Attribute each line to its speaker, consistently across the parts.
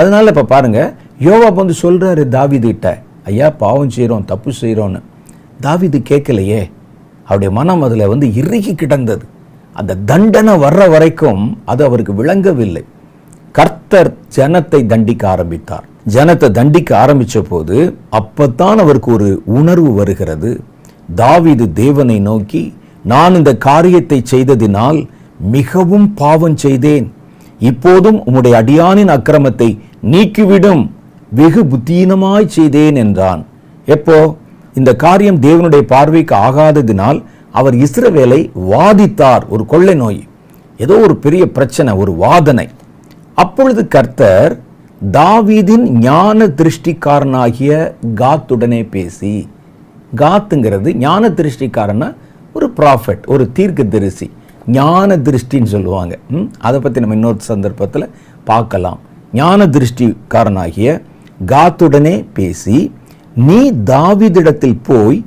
Speaker 1: அதனால இப்போ பாருங்க யோவாப் வந்து சொல்றாரு தாவிதுகிட்ட ஐயா பாவம் செய்கிறோம் தப்பு செய்கிறோன்னு தாவிது கேட்கலையே. அவருடைய மனம் அதில் வந்து இறுகி கிடந்தது. அந்த தண்டனை வர்ற வரைக்கும் அது அவருக்கு விளங்கவில்லை. கர்த்தர் ஜனத்தை தண்டிக்க ஆரம்பித்தார். ஜனத்தை தண்டிக்க ஆரம்பித்த போது அப்பத்தான் அவருக்கு ஒரு உணர்வு வருகிறது. தாவிது தேவனை நோக்கி நான் இந்த காரியத்தை செய்ததினால் மிகவும் பாவம் செய்தேன். இப்போதும் உம்முடைய அடியானின் அக்கிரமத்தை நீக்கிவிடும். வெகு புத்தீனமாய் செய்தேன் என்றான். எப்போ? இந்த காரியம் தேவனுடைய பார்வைக்கு ஆகாததினால் அவர் இஸ்ரவேலை வாதித்தார். ஒரு கொள்ளை நோய். ஏதோ ஒரு பெரிய பிரச்சனை ஒரு வாதனை. அப்பொழுது கர்த்தர் தாவீதின் ஞான திருஷ்டிக்காரனாகிய காத்துடனே பேசி காத்துங்கிறது ஞான திருஷ்டிக்காரனா ஒரு ப்ராஃபட் ஒரு தீர்க்க தரிசி ஞான திருஷ்டின்னு சொல்லுவாங்க. ம், அதை பற்றி நம்ம இன்னொரு சந்தர்ப்பத்தில் பார்க்கலாம். ஞான திருஷ்டிக்காரனாகிய காத்துடனே பேசி நீ தாவிதிடத்தில் போய்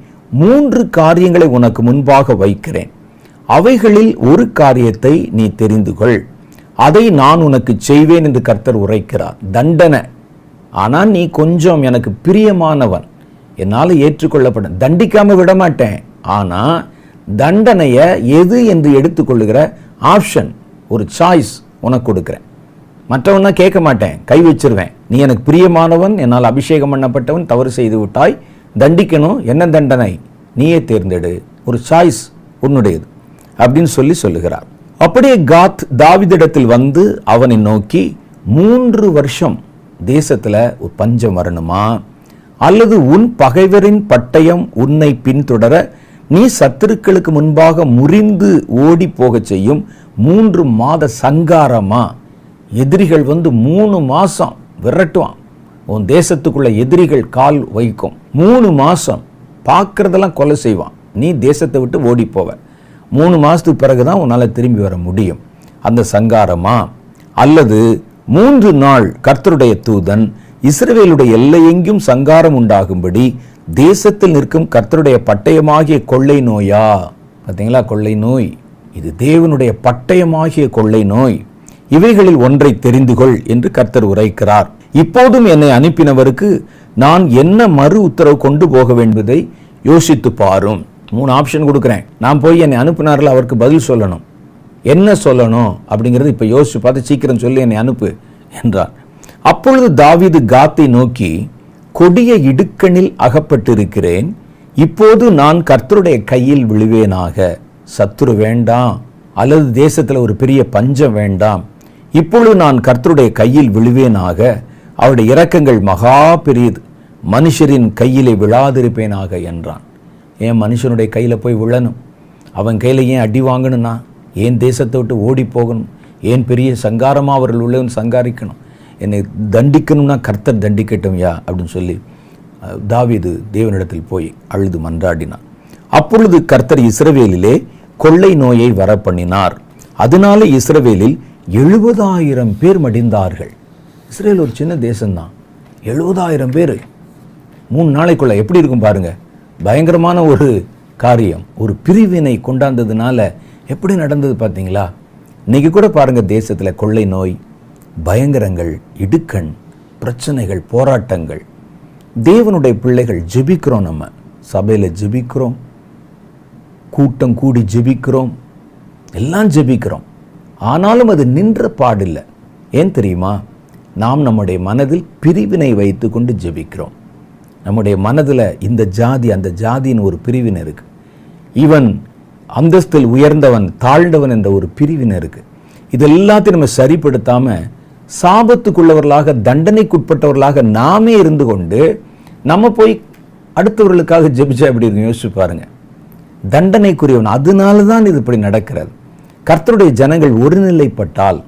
Speaker 1: மூன்று காரியங்களை உனக்கு முன்பாக வைக்கிறேன். அவைகளில் ஒரு காரியத்தை நீ தெரிந்து கொள் அதை நான் உனக்கு செய்வேன் என்று கர்த்தர் உரைக்கிறார். தண்டனை. ஆனால் நீ கொஞ்சம் எனக்கு பிரியமானவன். என்னால் ஏற்றுக்கொள்ளப்பட தண்டிக்காம விட மாட்டேன் தண்டனையை எது என்று எடுத்துக்கொள்ளுகிற ஆப்ஷன் ஒரு சாய்ஸ் உனக்கு கொடுக்குறேன். மற்றவனா கேட்க மாட்டேன் கை வச்சிருவேன். நீ எனக்கு பிரியமானவன் என்னால் அபிஷேகம் பண்ணப்பட்டவன் தவறு செய்து விட்டாய். தண்டிக்கணும் என்ன தண்டனை? நீயே தேர்ந்தெடு. ஒரு சாய்ஸ் உன்னுடையது. அப்படின்னு சொல்லி சொல்லுகிறார். அப்படியே காத் தாவிதிடத்தில் வந்து அவனை நோக்கி மூன்று வருஷம் தேசத்தில் ஒரு பஞ்சம் வரணுமா? அல்லது உன் பகைவரின் பட்டயம் உன்னை பின்தொடர நீ சத்துருக்களுக்கு முன்பாக முறிந்து ஓடி போகச் செய்யும் மூன்று மாத சங்காரமா? எதிரிகள் வந்து மூணு மாதம் விரட்டுவான். உன் தேசத்துக்குள்ள எதிரிகள் கால் வைக்கும். மூணு மாதம் பார்க்கறதெல்லாம் கொலை செய்வான். நீ தேசத்தை விட்டு ஓடி போவ மூணு பிறகு தான் உன்னால் திரும்பி வர முடியும். அந்த சங்காரமா? அல்லது மூன்று நாள் கர்த்தருடைய தூதன் இஸ்ரவேலுடைய எல்லையெங்கும் சங்காரம் உண்டாகும்படி தேசத்தில் நிற்கும் கர்த்தருடைய பட்டயமாகிய கொள்ளை நோயா? பார்த்தீங்களா கொள்ளை நோய். இது தேவனுடைய பட்டயமாகிய கொள்ளை நோய். இவைகளில் ஒன்றை தெரிந்து கொள் என்று கர்த்தர் உரைக்கிறார். இப்போதும் என்னை அனுப்பினவருக்கு நான் என்ன மறு உத்தரவு கொண்டு போக வேண்டியதை யோசித்து பாரும். மூணு ஆப்ஷன் கொடுக்குறேன். நான் போய் என்னை அனுப்பினார்கள் அவருக்கு பதில் சொல்லணும். என்ன சொல்லணும் அப்படிங்கிறது இப்போ யோசிச்சு பார்த்து சீக்கிரம் சொல்லி என்னை அனுப்பு என்றார். அப்பொழுது தாவிது காத்தை நோக்கி கொடிய இடுக்கணில் அகப்பட்டிருக்கிறேன். இப்போது நான் கர்த்தருடைய கையில் விழுவேனாக. சத்துரு வேண்டாம். அல்லது தேசத்தில் ஒரு பெரிய பஞ்சம் வேண்டாம். இப்பொழுது நான் கர்த்தருடைய கையில் விழுவேனாக அவருடைய இரக்கங்கள் மகா பெரியது. மனுஷரின் கையிலே விழாதிருப்பேனாக என்றான். ஏன் மனுஷனுடைய கையில் போய் விழணும்? அவன் கையில் ஏன் அடி வாங்கணும்னா? ஏன் தேசத்தை விட்டு ஓடி போகணும்? ஏன் பெரிய சங்காரமா அவர்கள் உள்ளவன் சங்காரிக்கணும்? என்னை தண்டிக்கணும்னா கர்த்தர் தண்டிக்கட்டும் யா? அப்படின்னு சொல்லி தாவிது தேவனிடத்தில் போய் அழுது மன்றாடினான். அப்பொழுது கர்த்தர் இஸ்ரவேலிலே கொள்ளை நோயை வர பண்ணினார் அதனால இஸ்ரவேலில் எழுபதாயிரம் பேர் மடிந்தார்கள். இஸ்ரேல் ஒரு சின்ன தேசம்தான். எழுபதாயிரம் பேர். மூணு நாளைக்குள்ள எப்படி இருக்கும் பாருங்க. பயங்கரமான ஒரு காரியம். ஒரு பிரிவினை கொண்டாந்ததுனால எப்படி நடந்தது பார்த்தீங்களா? இன்னைக்கு கூட பாருங்க தேசத்தில் கொள்ளை நோய் பயங்கரங்கள் இடுக்கண் பிரச்சனைகள் போராட்டங்கள். தேவனுடைய பிள்ளைகள் ஜெபிக்கிறோம் நம்ம. சபையில் ஜெபிக்கிறோம். கூட்டம் கூடி ஜெபிக்கிறோம். எல்லாம் ஜெபிக்கிறோம். ஆனாலும் அது நின்ற பாடில்லை. ஏன் தெரியுமா? நாம் நம்முடைய மனதில் பிரிவினை வைத்து கொண்டு ஜெபிக்கிறோம். நம்முடைய மனதில் இந்த ஜாதி அந்த ஜாதின்னு ஒரு பிரிவினை இருக்கு. இவன் அந்தஸ்தில் உயர்ந்தவன் தாழ்ந்தவன் என்ற ஒரு பிரிவினை இருக்கு. இது எல்லாத்தையும் நம்ம சரிப்படுத்தாம சாபத்துக்குள்ளவர்களாக தண்டனைக்குட்பட்டவர்களாக நாமே இருந்து கொண்டு நம்ம போய் அடுத்தவர்களுக்காக ஜெபிச்சா எப்படி இருக்கும்? யோசிச்சு பாருங்க. தண்டனைக்குரியவன் அதனால தான் இது இப்படி நடக்கிறது. கர்த்தருடைய ஜனங்கள் ஒருநிலைப்பட்டால்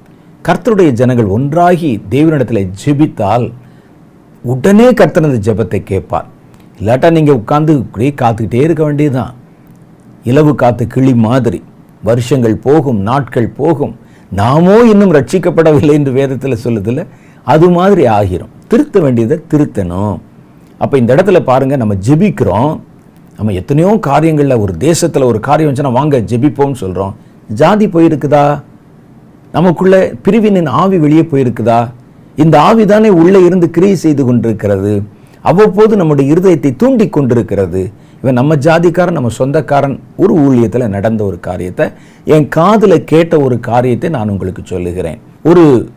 Speaker 1: கர்த்தருடைய ஜனங்கள் ஒன்றாகி தேவனிடத்தில் ஜெபித்தால் உடனே கர்த்தனது ஜெபத்தை கேட்பார். இல்லாட்டா நீங்கள் உட்காந்து இப்படியே காத்துக்கிட்டே இருக்க வேண்டியதுதான். இலவு காத்து கிளி மாதிரி வருஷங்கள் போகும் நாட்கள் போகும் நாமோ இன்னும் ரட்சிக்கப்படவில்லை என்று வேதத்தில் சொல்லுதில்ல அது மாதிரி ஆகிரும். திருத்த வேண்டியதை திருத்தணும். அப்போ இந்த இடத்துல பாருங்க நம்ம ஜெபிக்கிறோம். நம்ம எத்தனையோ காரியங்களில் ஒரு தேசத்தில் ஒரு காரியம் வந்துச்சுன்னா வாங்க ஜெபிப்போம்னு சொல்கிறோம் ஜாதி போயிருக்குதா? நமக்குள்ள பிரிவினின் ஆவி வெளியே போயிருக்குதா? இந்த ஆவிதானே உள்ளே இருந்து கிரியை செய்து கொண்டிருக்கிறது. அவ்வப்போது நம்முடைய இருதயத்தை தூண்டி கொண்டிருக்கிறது. இவன் நம்ம ஜாதிக்காரன் நம்ம சொந்தக்காரன் ஒரு ஊழியத்தில் நடந்த ஒரு காரியத்தை என் காதில் கேட்ட ஒரு காரியத்தை நான் உங்களுக்கு சொல்லுகிறேன். ஒரு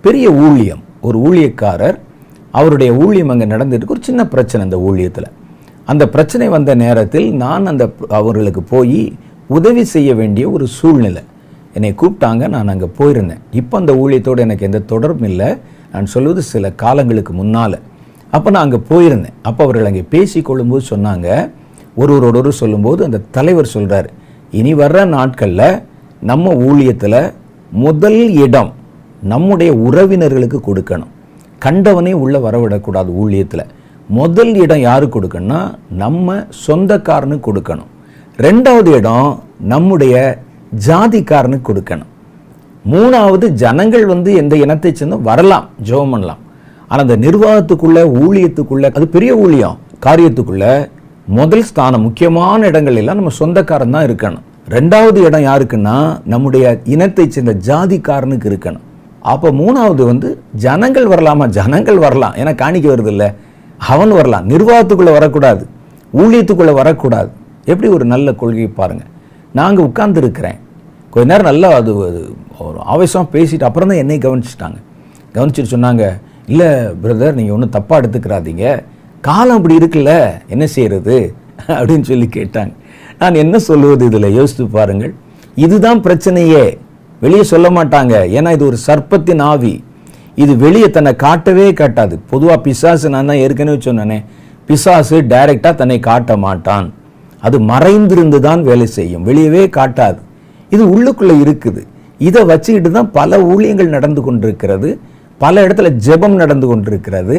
Speaker 1: பெரிய ஊழியம் ஒரு ஊழியக்காரர் அவருடைய ஊழியம் அங்கே நடந்துட்டு ஒரு சின்ன பிரச்சனை அந்த ஊழியத்தில். அந்த பிரச்சனை வந்த நேரத்தில் நான் அந்த அவர்களுக்கு போய் உதவி செய்ய வேண்டிய ஒரு சூழ்நிலை. என்னை கூப்பிட்டாங்க நான் அங்கே போயிருந்தேன். இப்போ அந்த ஊழியத்தோடு எனக்கு எந்த தொடர்பும் இல்லை. நான் சொல்வது சில காலங்களுக்கு முன்னால். அப்போ நான் அங்கே போயிருந்தேன். அப்போ அவர்கள் அங்கே பேசி கொள்ளும்போது சொன்னாங்க ஒருவரோட ஒரு சொல்லும்போது அந்த தலைவர் சொல்கிறார் இனி வர்ற நாட்களில் நம்ம ஊழியத்தில் முதல் இடம் நம்முடைய உறவினர்களுக்கு கொடுக்கணும். கண்டவனே உள்ளே வரவிடக்கூடாது ஊழியத்தில். முதல் இடம் யாருக்கு கொடுக்கணும்னா நம்ம சொந்தக்காரனுக்கு கொடுக்கணும். ரெண்டாவது இடம் நம்முடைய ஜாதிக்காரனுக்கு கொடுக்கணும். மூணாவது ஜனங்கள் வந்து எந்த இனத்தை சேர்ந்தும் வரலாம் ஜெபம் பண்ணலாம். ஆனால் அந்த நிர்வாகத்துக்குள்ள ஊழியத்துக்குள்ள அது பெரிய ஊழியம் காரியத்துக்குள்ள முதல் ஸ்தானம் முக்கியமான இடங்கள் எல்லாம் நம்ம சொந்தக்காரன் தான் இருக்கணும். ரெண்டாவது இடம் யாருக்குன்னா நம்முடைய இனத்தை சேர்ந்த ஜாதிக்காரனுக்கு இருக்கணும். அப்போ மூணாவது வந்து ஜனங்கள் வரலாமா? ஜனங்கள் வரலாம். ஏன்னா காணிக்க வருது இல்லை. அவன் வரலாம். நிர்வாகத்துக்குள்ளே வரக்கூடாது. ஊழியத்துக்குள்ளே வரக்கூடாது. எப்படி ஒரு நல்ல கொள்கையை பாருங்கள் நாங்கள் உட்கார்ந்துருக்கிறேன். கொஞ்ச நேரம் நல்லா அது ஒரு ஆவேசமாக பேசிட்டு அப்புறம் தான் என்னை கவனிச்சிட்டாங்க. கவனிச்சுட்டு சொன்னாங்க இல்லை பிரதர் நீங்கள் ஒன்றும் தப்பாக எடுத்துக்கிறாதீங்க காலம் அப்படி இருக்குல்ல என்ன செய்கிறது அப்படின்னு சொல்லி கேட்டாங்க. நான் என்ன சொல்லுவது இதில்? யோசித்து பாருங்கள். இதுதான் பிரச்சனையே. வெளியே சொல்ல மாட்டாங்க. ஏன்னா இது ஒரு சர்ப்பத்தின் ஆவி. இது வெளியே தன்னை காட்டவே காட்டாது. பொதுவாக பிசாசு நான் தான் ஏற்கனவே சொன்னேனே. பிசாசு டைரெக்டாக தன்னை காட்ட மாட்டான். அது மறைந்திருந்து தான் வேலை செய்யும். வெளியவே காட்டாது. இது உள்ளுக்குள்ள இருக்குது. இதை வச்சுக்கிட்டு தான் பல ஊழியங்கள் நடந்து கொண்டிருக்கிறது. பல இடத்துல ஜெபம் நடந்து கொண்டிருக்கிறது.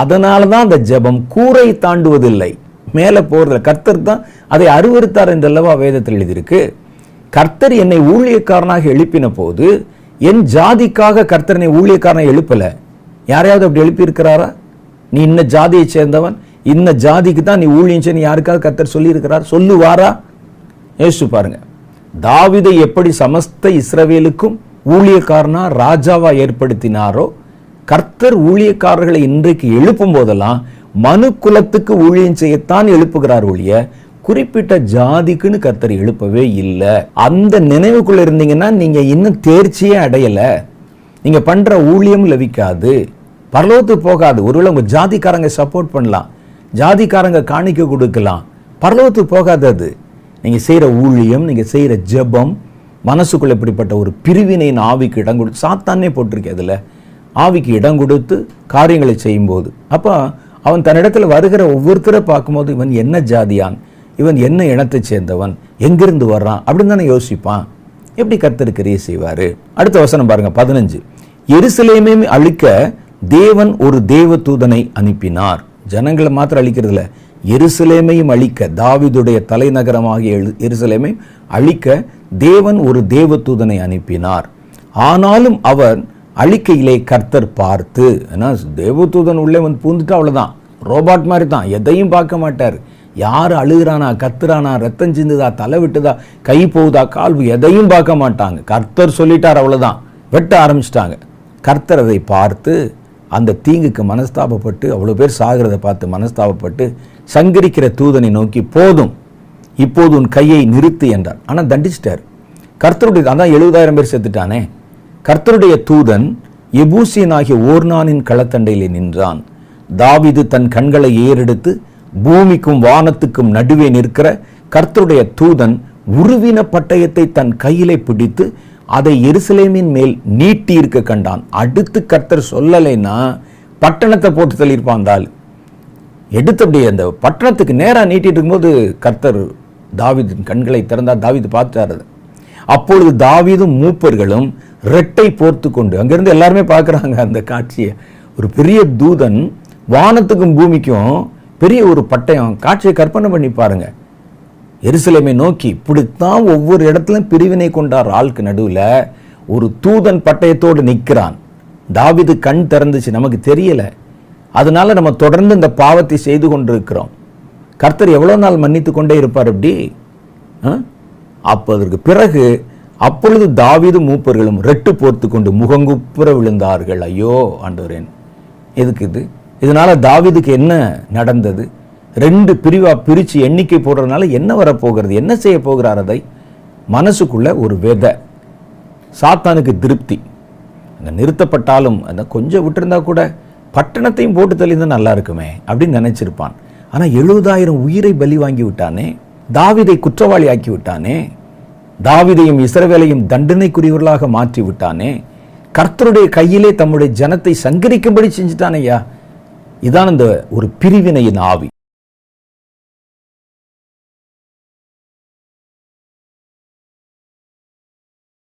Speaker 1: அதனால தான் அந்த ஜெபம் கூரை தாண்டுவதில்லை. மேலே போகிறதுல கர்த்தர் தான் அதை அருவருத்தார் என்றல்லவா வேதத்தில் எழுதியிருக்கு. கர்த்தர் என்னை ஊழியக்காரனாக எழுப்பின போது என் ஜாதிக்காக கர்த்தர் என்னை ஊழியக்காரனை எழுப்பலை. யாரையாவது அப்படி எழுப்பியிருக்கிறாரா? நீ இன்ன ஜாதியை சேர்ந்தவன். இந்த ஜாதிக்கு தான் நீ ஊழியன் செய்ய யாருக்காவது கத்தர் சொல்லி சொல்லுவாரா? யோசிச்சு பாருங்க. தாவிதை எப்படி சமஸ்த இஸ்ரவேலுக்கும் ஊழியக்காரனா ராஜாவா ஏற்படுத்தினாரோ கர்த்தர் ஊழியக்காரர்களை இன்றைக்கு எழுப்பும் போதெல்லாம் மனு குலத்துக்கு ஊழியம் செய்யத்தான் எழுப்புகிறார் ஒழிய குறிப்பிட்ட ஜாதிக்குன்னு கர்த்தர் எழுப்பவே இல்லை. அந்த நினைவுக்குள்ள இருந்தீங்கன்னா நீங்க இன்னும் தேர்ச்சியே அடையல. நீங்க பண்ற ஊழியம் லவிக்காது. பரலோத்து போகாது. ஒருவேளை உங்க ஜாதிக்காரங்க சப்போர்ட் பண்ணலாம். ஜாதிக்காரங்க காணிக்க கொடுக்கலாம். பரலோகத்துக்கு போகாதது அது. செய்கிற ஊழியம் நீங்கள் செய்கிற ஜெபம் மனசுக்குள்ள இப்படிப்பட்ட ஒரு பிரிவினையின் ஆவிக்கு இடம் கொடுத்து சாத்தானே போட்டிருக்கே அதில். ஆவிக்கு இடம் கொடுத்து காரியங்களை செய்யும்போது. அப்போ அவன் தன்னிடத்தில் வருகிற ஒவ்வொருத்தரை பார்க்கும்போது இவன் என்ன ஜாதியான்? இவன் என்ன இனத்தை சேர்ந்தவன்? எங்கிருந்து வர்றான்? அப்படின்னு தானே யோசிப்பான். எப்படி கர்த்தர் செய்வார்? அடுத்த வசனம் பாருங்க பதினஞ்சு. எருசலேமே அழிக்க தேவன் ஒரு தேவ தூதனை அனுப்பினார். ஜனங்களை மாத்திரம் அழிக்கிறதுல எருசலேமையும் அழிக்க தாவிதுடைய தலைநகரமாகிய எரு- அழிக்க தேவன் ஒரு தேவதூதனை அனுப்பினார். ஆனாலும் அவர் அழிக்கையிலே கர்த்தர் பார்த்து ஏன்னா தேவதூதன் உள்ளே வந்து பூந்துட்டா அவ்வளோதான் ரோபாட் மாதிரி தான் எதையும் பார்க்க மாட்டார். யார் அழுகிறானா கத்துறானா ரத்தம் சிந்துதா தலை விட்டுதா கை போகுதா கால் எதையும் பார்க்க மாட்டாங்க. கர்த்தர் சொல்லிட்டார் அவ்வளோதான் வெட்ட ஆரம்பிச்சிட்டாங்க. கர்த்தர் அதை பார்த்து அந்த தீங்குக்கு மனஸ்தாபப்பட்டு அவ்வளோ பேர் சாகிறத பார்த்து மனஸ்தாபப்பட்டு சங்கரிக்கிற தூதனை நோக்கி போதும் இப்போது உன் கையை நிறுத்து என்றார். ஆனால் தண்டிச்சிட்டார். கர்த்தருடைய அதான் எழுபதாயிரம் பேர் செத்துட்டானே. கர்த்தருடைய தூதன் எபூசியனாகிய ஓர்னானின் களத்தண்டையிலே நின்றான். தாவிது தன் கண்களை ஏறெடுத்து பூமிக்கும் வானத்துக்கும் நடுவே நிற்கிற கர்த்தருடைய தூதன் உருவின பட்டயத்தை தன் கையிலே பிடித்து அதை எருசலேமின் மேல் நீட்டி இருக்க கண்டான். அடுத்து கர்த்தர் சொல்லலைன்னா பட்டணத்தை போட்டு தள்ளியிருப்பான் அந்த ஆளு. அந்த பட்டணத்துக்கு நேராக நீட்டிட்டு இருக்கும்போது கர்த்தர் தாவிதின் கண்களை திறந்தார். தாவிது பார்த்தார் அப்பொழுது தாவிதும் மூப்பர்களும் ரெட்டை போர்த்து கொண்டு அங்கேருந்து எல்லாருமே பார்க்குறாங்க அந்த காட்சியை. ஒரு பெரிய தூதன் வானத்துக்கும் பூமிக்கும் பெரிய ஒரு பட்டயம். காட்சியை கற்பனை பண்ணி பாருங்கள் எருசலேமை நோக்கி இப்படித்தான் ஒவ்வொரு இடத்துலையும் பிரிவினை கொண்டார் ஆளுக்கு நடுவில் ஒரு தூதன் பட்டயத்தோடு நிற்கிறான். தாவிது கண் திறந்துச்சு நமக்கு தெரியல. அதனால நம்ம தொடர்ந்து இந்த பாவத்தை செய்து கொண்டிருக்கிறோம். கர்த்தர் எவ்வளோ நாள் மன்னித்து கொண்டே இருப்பார் அப்படி? அப்போ அதற்கு பிறகு அப்பொழுது தாவிது மூப்பர்களும் ரெட்டு போர்த்து கொண்டு முகங்குப்புற விழுந்தார்கள். ஐயோ ஆண்டவரேன் எதுக்கு இது? இதனால் தாவிதுக்கு என்ன நடந்தது? ரெண்டு பிரிவாக பிரித்து எண்ணிக்கை போடுறதுனால என்ன வரப்போகிறது என்ன செய்ய போகிறார் அதை மனசுக்குள்ள ஒரு விதை. சாத்தானுக்கு திருப்தி. அங்கே நிறுத்தப்பட்டாலும் அந்த கொஞ்சம் விட்டுருந்தா கூட பட்டணத்தையும் போட்டு தெளிந்தால் நல்லா இருக்குமே அப்படின்னு நினைச்சிருப்பான். ஆனால் எழுபதாயிரம் உயிரை பலி வாங்கி விட்டானே தாவிதை குற்றவாளி ஆக்கி விட்டானே தாவிதையும் இஸ்ரவேலையும் தண்டனைக்குரியவர்களாக மாற்றி விட்டானே கர்த்தருடைய கையிலே தம்முடைய ஜனத்தை சங்கரிக்கும்படி செஞ்சுட்டானேயா இதான் இந்த ஒரு பிரிவினையின் ஆவி.